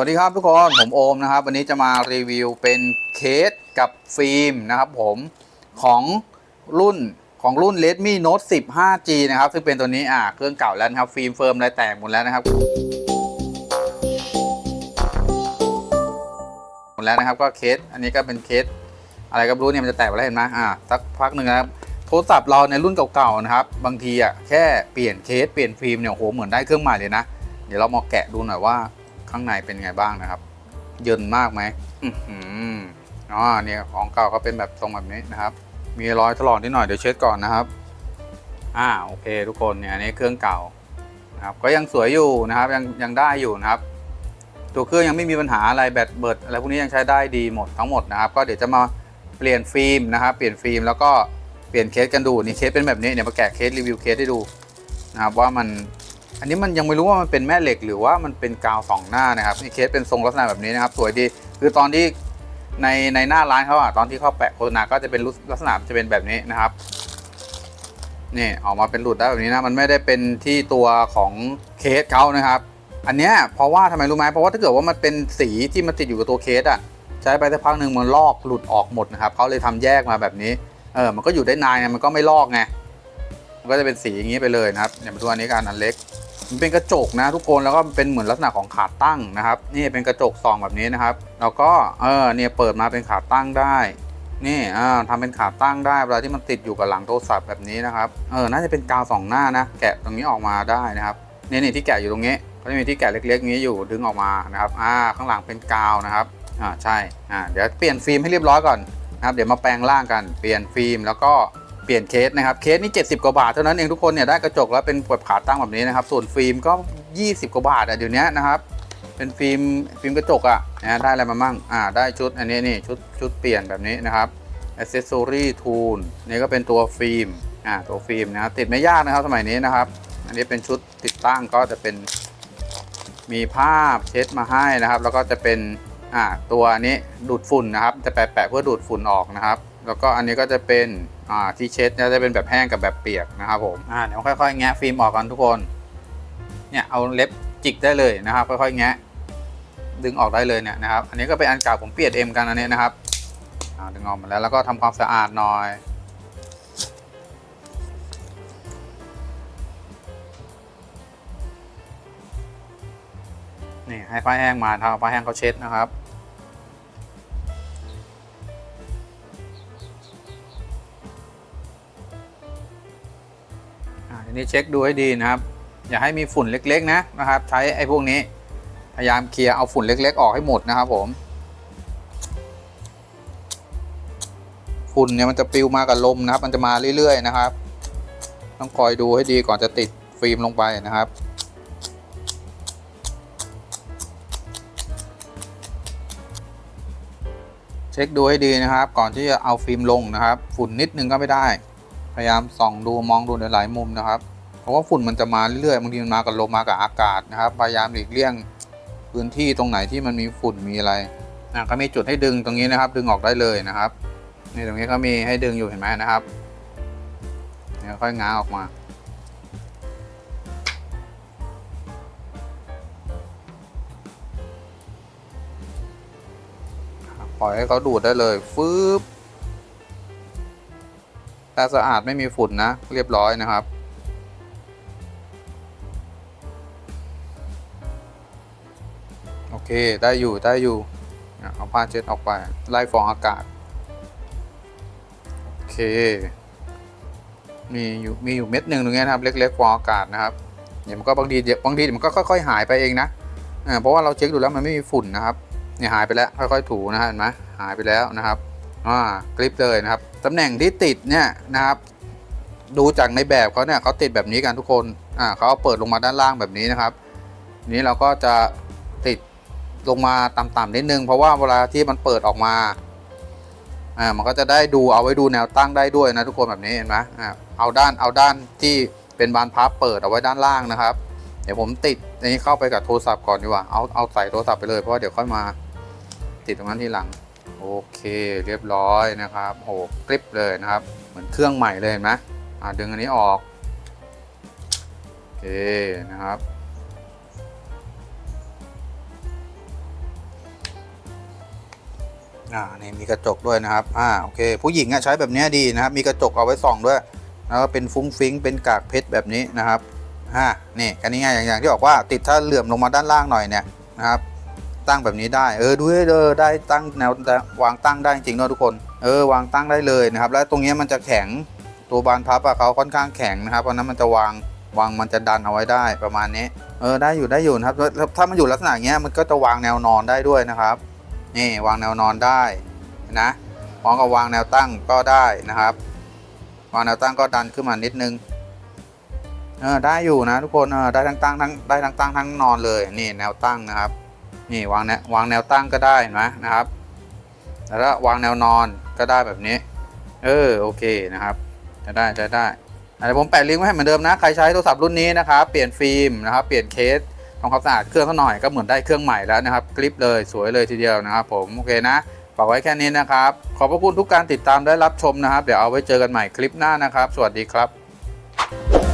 วัสดีครับทุกคน ผมโอมนะครับ วันนี้จะมารีวิวเป็นเคสกับฟิล์มนะครับผมของรุ่นของรุ่น Redmi Note 10 5G นะครับ ซึ่งเป็นตัวนี้อ่าเครื่องเก่าแล้วนะครับ ฟิล์มเฟิร์มอะไรแตกหมดแล้วนะครับหมดแล้วนะครับก็เคสอันนี้ก็เป็นเคส อะไรก็ไม่รู้เนี่ยมันจะแตกไปแล้วเห็นไหมอ่าสักพักหนึ่งนะครับโทรศัพท์เราในรุ่นเก่าๆนะครับ บางทีอะแค่เปลี่ยนเคสเปลี่ยนฟิล์มเนี่ยโอ้โหเหมือนได้เครื่องใหม่เลยนะ เดี๋ยวเรามาแกะดูหน่อยว่า ข้างในเป็นไงบ้างนะครับ เยินมากไหมอือหืออ๋อเนี่ยของเก่าก็เป็นแบบทรงแบบนี้นะครับ มีรอยถลอกนิดหน่อยเดี๋ยวเช็ดก่อนนะครับ อ่าโอเค ทุกคนเนี่ยอันนี้เครื่องเก่านะครับ ก็ยังสวยอยู่นะครับยังยังได้อยู่นะครับ ตัวเครื่องยังไม่มีปัญหาอะไรแบตเบิดอะไรพวกนี้ยังใช้ได้ดีหมดทั้งหมดนะครับ ก็เดี๋ยวจะมาเปลี่ยนฟิล์มนะครับ เปลี่ยนฟิล์มแล้วก็เปลี่ยนเคสกันดูนี่เคสเป็นแบบนี้เดี๋ยวมาแกะเคสรีวิวเคสให้ดูนะครับว่ามัน อันนี้มันยังไม่รู้ว่ามันเป็นแม่เหล็กหรือว่ามันเป็นกาวสองหน้านะครับนี่เคสเป็นทรงลักษณะแบบนี้นะครับ สวยดีคือตอนที่ในในหน้าร้านเขาอะตอนที่เขาแปะโฆษณาก็จะเป็นลักษณะจะเป็นแบบนี้นะครับนี่ออกมาเป็นหลุดได้แบบนี้นะมันไม่ได้เป็นที่ตัวของเคสเขานะครับ อันเนี้ยเพราะว่าทำไมรู้ไหมเพราะว่าถ้าเกิดว่ามันเป็นสีที่มันติดอยู่กับตัวเคสอะใช้ไปสักพักหนึ่งมันลอกหลุดออกหมดนะครับเขาเลยทำแยกมาแบบนี้เออมันก็อยู่ได้นานไงมันก็ไม่ลอกไงมันก็จะเป็นสีอย่างนี้ไปเลยนะครับอย่ามาดูอันนี้กันอันเล็ก มันเป็นกระจกนะทุกคนแล้วก็เป็นเหมือนลักษณะของขาตั้งนะครับนี่เป็นกระจกส่องแบบนี้นะครับ แล้วก็เออเนี่ยเปิดมาเป็นขาตั้งได้นี่อ่าทำเป็นขาตั้งได้เวลาที่มันติดอยู่กับหลังโทรศัพท์แบบนี้นะครับเออน่าจะเป็นกาวสองหน้านะ แกะตรงนี้ออกมาได้นะครับนี่นี่ที่แกะอยู่ตรงนี้เขาจะมีที่แกะเล็กๆนี้อยู่ดึงออกมานะครับอ่าข้างหลังเป็นกาวนะครับอ่าใช่อ่าเดี๋ยวเปลี่ยนฟิล์มให้เรียบร้อยก่อนนะครับเดี๋ยวมาแปลงร่างกันเปลี่ยนฟิล์มแล้วก็ เปลี่ยนเคสนะครับเคสนี่70 กว่าบาทเท่านั้นเองทุกคนเนี่ยได้กระจกแล้วเป็นแบบขาตั้งแบบนี้นะครับ ส่วนฟิล์มก็ 20 กว่าบาทอะเดี๋ยวนี้นะครับเป็นฟิล์มฟิล์มกระจกอะนะได้อะไรมามั่งอ่าได้ชุดอันนี้นี่ชุดชุดเปลี่ยนแบบนี้นะครับ accessory tool นี่ก็เป็นตัวฟิล์มอ่าตัวฟิล์มนะครับติดไม่ยากนะครับสมัยนี้นะครับ อันนี้เป็นชุดติดตั้งก็จะเป็นมีภาพเช็ดมาให้นะครับ แล้วก็จะเป็นอ่าตัวนี้ดูดฝุ่นนะครับ จะแปะๆเพื่อดูดฝุ่นออกนะครับ แล้วก็อันนี้ก็จะเป็น อ่าที่เช็ดเนี่ยจะเป็นแบบแห้งกับแบบเปียกนะครับผมอ่าเดี๋ยวค่อยๆแงะฟิล์มออกกันทุกคน เนี่ยเอาเล็บจิกได้เลยนะครับ ค่อยๆแงะ ดึงออกได้เลยเนี่ยนะครับ อันนี้ก็เป็นอันเก่าผมเปียนเอ็มกันอันนี้นะครับอ่าดึงออกมาแล้วแล้วก็ทำความสะอาดหน่อยนี่ให้ผ้าแห้งมาทำผ้าแห้งเขาเช็ดนะครับ นี้เช็คดูให้ดีนะครับ อย่าให้มีฝุ่นเล็กๆนะนะครับ ใช้ไอ้พวกนี้ พยายามเคลียร์เอาฝุ่นเล็ก ๆ ออกให้หมดนะครับผม ฝุ่นเนี่ยมันจะปลิวมากับลมนะครับ มันจะมาเรื่อยๆนะครับ ต้องคอยดูให้ดีก่อนจะติดฟิล์มลงไปนะครับเช็คดูให้ดีนะครับ ก่อนที่จะเอาฟิล์มลงนะครับ ฝุ่นนิดนึงก็ไม่ได้ พยายามส่องดูมองดูในหลายมุมนะครับ เพราะว่าฝุ่นมันจะมาเรื่อยๆบางทีมันมากับลมมากับอากาศนะครับ พยายามหลีกเลี่ยงพื้นที่ตรงไหนที่มันมีฝุ่นมีอะไรอะก็มีจุดให้ดึงตรงนี้นะครับ ดึงออกได้เลยนะครับนี่ตรงนี้ก็มีให้ดึงอยู่เห็นไหมนะครับเนี่ยค่อยง้างออกมาปล่อยให้เขาดูดได้เลยฟืบ ถ้าสะอาดไม่มีฝุ่นนะ เรียบร้อยนะครับ โอเคได้อยู่ได้อยู่เอาผ้าเช็ดออกไป ไล่ฟองอากาศ โอเคมีอยู่มีอยู่เม็ดหนึ่งตรงนี้นะครับ เล็กๆฟองอากาศนะครับเดี๋ยวมันก็บางทีบางทีมันก็ค่อยๆหายไปเองนะเพราะว่าเราเช็คดูแล้วมันไม่มีฝุ่นนะครับเนี่ยหายไปแล้วค่อยๆถูนะฮะเห็นไหมหายไปแล้วนะครับ อ่ากริปเลยนะครับตำแหน่งที่ติดเนี่ยนะครับดูจากในแบบเขาเนี่ยเขาติดแบบนี้กันทุกคนอ่าเขาเอาเปิดลงมาด้านล่างแบบนี้นะครับ นี้เราก็จะติดลงมาต่ำๆนิดนึง เพราะว่าเวลาที่มันเปิดออกมาอ่ามันก็จะได้ดูเอาไว้ดูแนวตั้งได้ด้วยนะทุกคนแบบนี้เห็นไหมอ่าเอาด้านเอาด้านที่เป็นบานพับเปิดเอาไว้ด้านล่างนะครับ เดี๋ยวผมติดอันนี้เข้าไปกับโทรศัพท์ก่อนดีกว่าเอาเอาใส่โทรศัพท์ไปเลยเพราะว่าเดี๋ยวค่อยมาติดตรงนั้นทีหลัง โอเคเรียบร้อยนะครับโอ้กริปเลยนะครับ เหมือนเครื่องใหม่เลยเห็นไหมอ่าดึงอันนี้ออกโอเคนะครับอ่านี่มีกระจกด้วยนะครับอ่าโอเค ผู้หญิงอะใช้แบบนี้ดีนะครับ มีกระจกเอาไว้ส่องด้วยแล้วก็เป็นฟุ้งฟิ้งเป็นกากเพชรแบบนี้นะครับอ่านี่กันนี้ง่ายอย่างที่บอกว่าติดถ้าเหลื่อมลงมาด้านล่างหน่อยเนี่ยนะครับ ตั้งแบบนี้ได้เออดูให้เออได้ตั้งแนววางตั้งได้จริงๆด้วยทุกคนเออวางตั้งได้เลยนะครับ แล้วตรงนี้มันจะแข็งตัวบานพับอะเขาค่อนข้างแข็งนะครับเพราะนั้นมันจะวางวางมันจะดันเอาไว้ได้ประมาณนี้เออได้อยู่ได้อยู่นะครับแล้วถ้ามันอยู่ลักษณะเงี้ยมันก็จะวางแนวนอนได้ด้วยนะครับนี่วางแนวนอนได้นะพร้อมกับวางแนวตั้งก็ได้นะครับ วางแนวตั้งก็ดันขึ้นมานิดนึงเออได้อยู่นะทุกคนเออได้ทั้งตั้งทั้งได้ทั้งตั้งทั้งนอนเลยนี่แนวตั้งนะครับ นี่วางแนววางแนวตั้งก็ได้นไหมนะครับแล้ววางแนวนอนก็ได้แบบนี้ เออโอเคนะครับจะได้จะได้อะเดี๋ยวผมแปะลิงก์ไว้ให้เหมือนเดิมนะใครใช้โทรศัพท์รุ่นนี้นะครับเปลี่ยนฟิล์มนะครับเปลี่ยนเคสทำความสะอาดเครื่องเขาหน่อยก็เหมือนได้เครื่องใหม่แล้วนะครับคลิปเลยสวยเลยทีเดียวนะครับ ผมโอเคนะฝากไว้แค่นี้นะครับ ขอบพระคุณทุกการติดตามและรับชมนะครับ เดี๋ยวเอาไว้เจอกันใหม่คลิปหน้านะครับ สวัสดีครับ